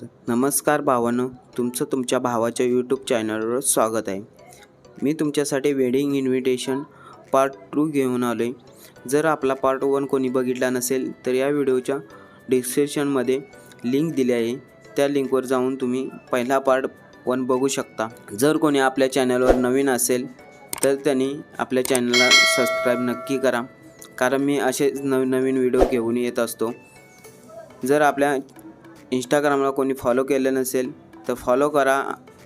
तर नमस्कार भावानं. तुमचं तुमच्या भावाच्या यूट्यूब चॅनलवर स्वागत आहे. मी तुमच्यासाठी वेडिंग इन्व्हिटेशन पार्ट टू घेऊन आलो आहे जर आपला पार्ट वन कोणी बघितला नसेल तर या व्हिडिओच्या डिस्क्रिप्शनमध्ये लिंक दिली आहे. त्या लिंकवर जाऊन तुम्ही पहिला पार्ट वन बघू शकता. जर कोणी आपल्या चॅनलवर नवीन असेल तर त्यांनी आपल्या चॅनलला सबस्क्राईब नक्की करा. कारण मी असे नवीन नवीन व्हिडिओ घेऊन येत असतो. जर आपल्या इंस्टाग्रामला कोणी फॉलो केलं नसेल तर फॉलो करा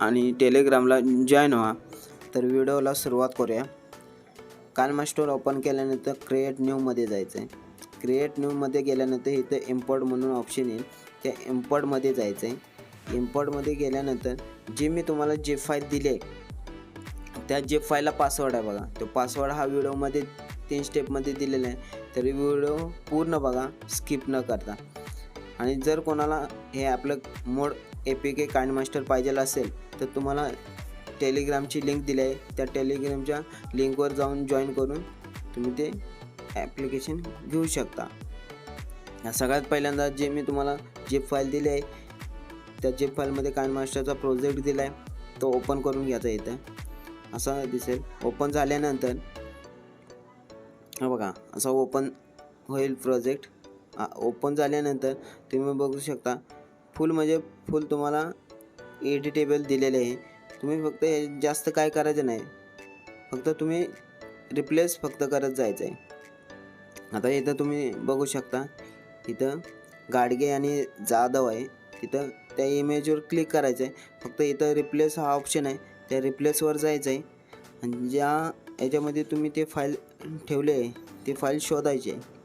आणि टेलिग्रामला जॉईन व्हा. तर व्हिडिओला सुरुवात करूया. कालमा स्टोर ओपन केल्यानंतर क्रिएट न्यूमध्ये जायचं आहे क्रिएट न्यूमध्ये गेल्यानंतर इथं इम्पोर्ट म्हणून ऑप्शन येईल. त्या इम्पोर्टमध्ये जायचं आहे इम्पोर्टमध्ये गेल्यानंतर जे मी तुम्हाला जे फाईल दिले त्या जे फाईलला पासवर्ड आहे बघा. तो पासवर्ड हा व्हिडिओमध्ये तीन स्टेपमध्ये दिलेला आहे. तरी व्हिडिओ पूर्ण बघा स्किप न करता. आणि जर कोणाला हे आपलं mod A P K KineMaster पाहिजे असेल तर तुम्हाला टेलिग्रामची लिंक दिली आहे. त्या टेलिग्रामच्या लिंकवर जाऊन जॉईन करून तुम्ही ते ॲप्लिकेशन घेऊ शकता. या सगळ्यात पहिल्यांदा जे मी तुम्हाला जे फाईल दिली आहे त्या जे फाईलमध्ये काइंड मास्टरचा प्रोजेक्ट दिला आहे तो ओपन करून घ्यायचा इथं. असा दिसेल. ओपन झाल्यानंतर बघा असा ओपन होईल प्रोजेक्ट ओपन झाल्यानंतर तुम्ही बघू शकता. फुल म्हणजे फुल तुम्हाला एडिटेबल दिलेले आहे. तुम्ही फक्त हे जास्त काय करायचं नाही. फक्त तुम्ही रिप्लेस फक्त करत जायचं आहे. आता इथं तुम्ही बघू शकता इथं गाडगे आणि जाधव आहे. तिथं त्या इमेजवर क्लिक करायचं आहे. फक्त इथं रिप्लेस हा ऑप्शन आहे. त्या रिप्लेसवर जायचं आहे. आणि ज्या याच्यामध्ये तुम्ही ते फाईल ठेवले आहे ते फाईल शोधायची आहे.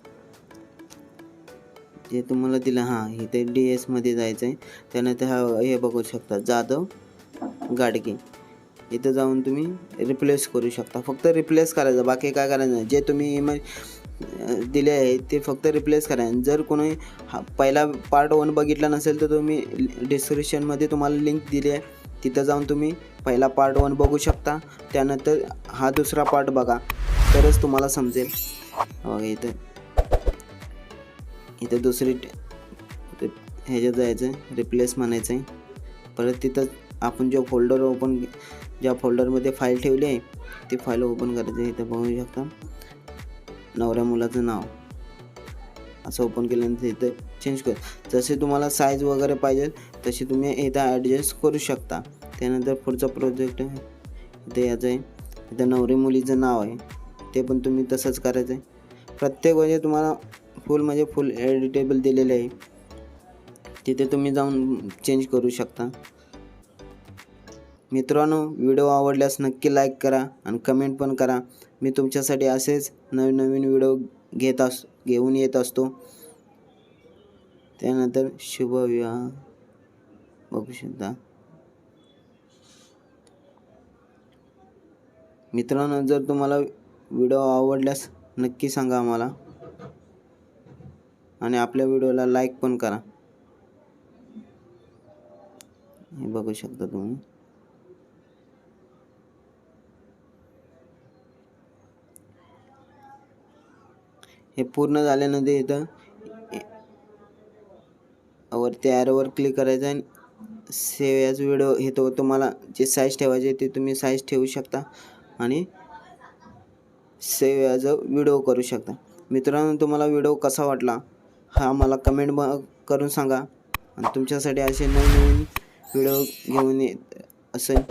जे तुम्हाला दिलं हां इथे डी एसमध्ये जायचं आहे त्यानंतर हा हे बघू शकता जाधव गाडगे. इथं जाऊन तुम्ही रिप्लेस करू शकता. फक्त रिप्लेस करायचं बाकी काय करायचं जे तुम्ही इमेज दिले आहे ते फक्त रिप्लेस करायचं जर कोणी हा पहिला पार्ट वन बघितला नसेल तर तुम्ही डिस्क्रिप्शनमध्ये तुम्हाला लिंक दिली आहे. तिथं जाऊन तुम्ही पहिला पार्ट वन बघू शकता. त्यानंतर हा दुसरा पार्ट बघा. तरच तुम्हाला समजेल. बघा इथं. इथं दुसरी ह्याच्यात जायचं आहे रिप्लेस म्हणायचं आहे परत तिथं आपण जो फोल्डर ओपन ज्या फोल्डरमध्ये फाईल ठेवली आहे ती फाईल ओपन करायची आहे. इथं बघू शकता. नवऱ्या मुलाचं नाव. असं ओपन केल्यानंतर इथं चेंज कर. जसे तुम्हाला साईज वगैरे पाहिजे तशी तुम्ही इथं ॲडजस्ट करू शकता. त्यानंतर पुढचा प्रोजेक्ट आहे. इथे याचं आहे. इथं नवरी मुलीचं नाव आहे. ते पण तुम्ही तसंच करायचं आहे प्रत्येक म्हणजे तुम्हाला फुल म्हणजे फुल एडिटेबल दिलेले आहे. तिथे तुम्ही जाऊन चेंज करू शकता. मित्रांनो व्हिडिओ आवडल्यास नक्की लाईक करा आणि कमेंट पण करा. मी तुमच्यासाठी असेच नवीन नवीन व्हिडिओ घेत अस घेऊन येत असतो. त्यानंतर शुभविवाह बघू शकता. मित्रांनो जर तुम्हाला व्हिडिओ आवडल्यास नक्की सांगा आम्हाला. आणि आपल्या व्हिडिओला लाईक पण करा. हे बघू शकता तुम्ही. हे पूर्ण झाल्यानंतर इथं वरती ॲरोवर क्लिक करायचं आणि सेव ॲज व्हिडिओ हे तो तुम्हाला जे साईज ठेवायचे ते तुम्ही साईज ठेवू शकता आणि सेव ॲज अ व्हिडिओ करू शकता. मित्रांनो तुम्हाला व्हिडिओ कसा वाटला? हा मला कमेंट ब करून सांगा. आणि तुमच्यासाठी असे नवीन नवीन व्हिडिओ घेऊन येत असेल.